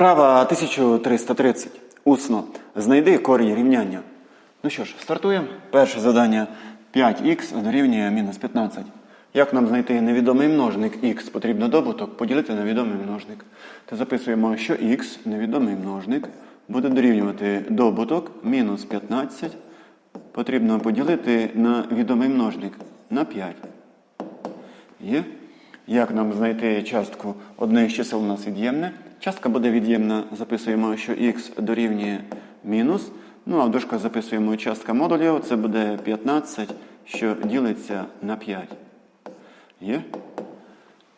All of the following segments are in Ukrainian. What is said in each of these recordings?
Вправа 1330. Усно. Знайди корінь рівняння. Ну що ж, стартуємо. Перше завдання 5х дорівнює мінус 15. Як нам знайти невідомий множник х? Потрібно добуток поділити на відомий множник. То записуємо, що х, невідомий множник, буде дорівнювати добуток мінус 15. Потрібно поділити на відомий множник на 5. Є? Як нам знайти частку одне з чисел у нас від'ємне? Частка буде від'ємна, записуємо, що х дорівнює мінус. Ну а в дужках записуємо частка модулів, це буде 15, що ділиться на 5. Є?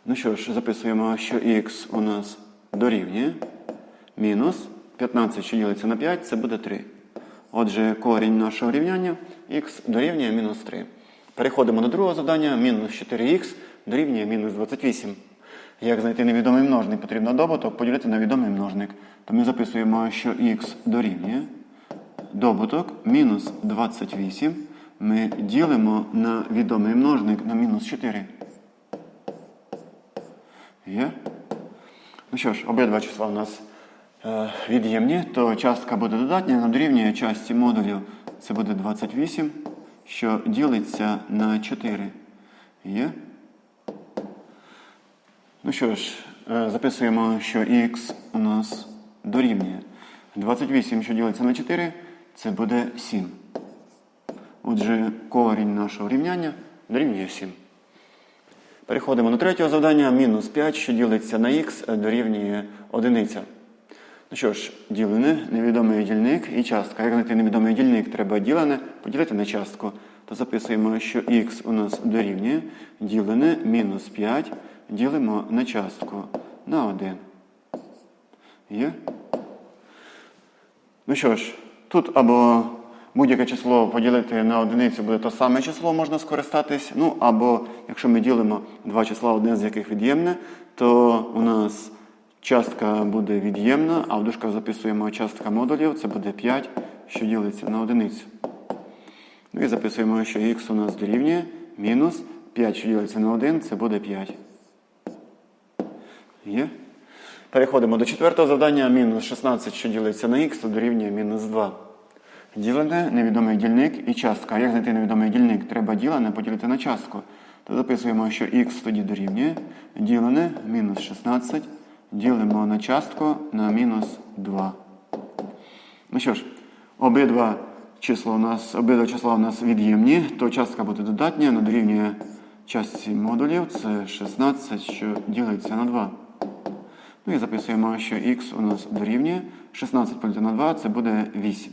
Ну що ж, записуємо, що х у нас дорівнює мінус 15, що ділиться на 5, це буде 3. Отже, корінь нашого рівняння х дорівнює мінус 3. Переходимо до другого завдання. Мінус 4х дорівнює мінус 28. Як знайти невідомий множник? Потрібно добуток поділити на відомий множник. То ми записуємо, що х дорівнює добуток мінус 28. Ми ділимо на відомий множник на мінус 4. Є? Ну що ж, обидва числа у нас е, від'ємні, то частка буде додатня, нам дорівнює часті модулів. Це буде 28, що ділиться на 4. Є? Ну що ж, е, записуємо, що х у нас дорівнює. 28, що ділиться на 4, це буде 7. Отже, корінь нашого рівняння дорівнює 7. Переходимо до третього завдання. Мінус 5, що ділиться на х, дорівнює одиниця. Ну що ж, ділене, невідомий дільник і частка. Як знайти невідомий дільник, треба ділене поділити на частку. То записуємо, що х у нас дорівнює ділене мінус 5, ділимо на частку на 1. Є? Ну що ж, тут або будь-яке число поділити на одиницю буде то саме число, можна скористатись. Ну, або якщо ми ділимо два числа, одне з яких від'ємне, то у нас частка буде від'ємна, а в дужках записуємо частка модулів, це буде 5, що ділиться на одиницю. Ну і записуємо, що х у нас дорівнює мінус 5, що ділиться на 1, це буде 5. Є? Переходимо до четвертого завдання. Мінус 16, що ділиться на х, то дорівнює мінус 2. Ділене, невідомий дільник і частка. Як знайти невідомий дільник? Треба ділене поділити на частку. То записуємо, що х тоді дорівнює. Ділене мінус 16. Ділимо на частку на мінус 2. Ну що ж, обидва числа у нас, обидва числа у нас від'ємні, то частка буде додатня, вона дорівнює частці модулів. Це 16, що ділиться на 2. Ну і записуємо, що х у нас дорівнює 16 поділити на 2, це буде 8.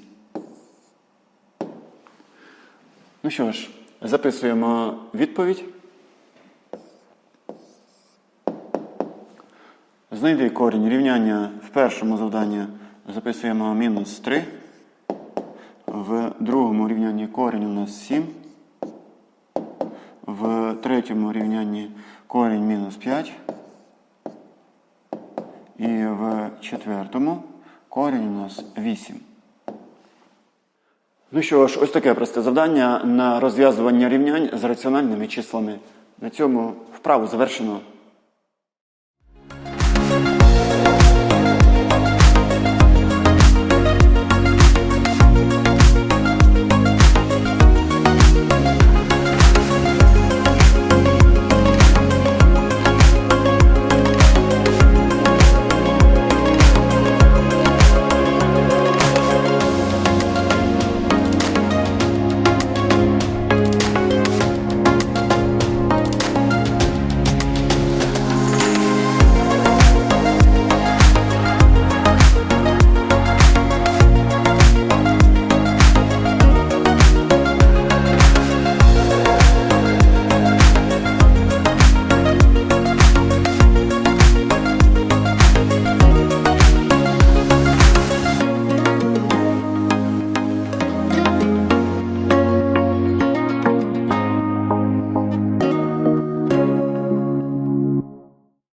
Ну що ж, записуємо відповідь. Знайди корінь рівняння в першому завданні записуємо мінус 3. В другому рівнянні корінь у нас 7. В третьому рівнянні корінь мінус 5. І в четвертому корінь у нас 8. Ну що ж, ось таке просте завдання на розв'язування рівнянь з раціональними числами. На цьому вправу завершено.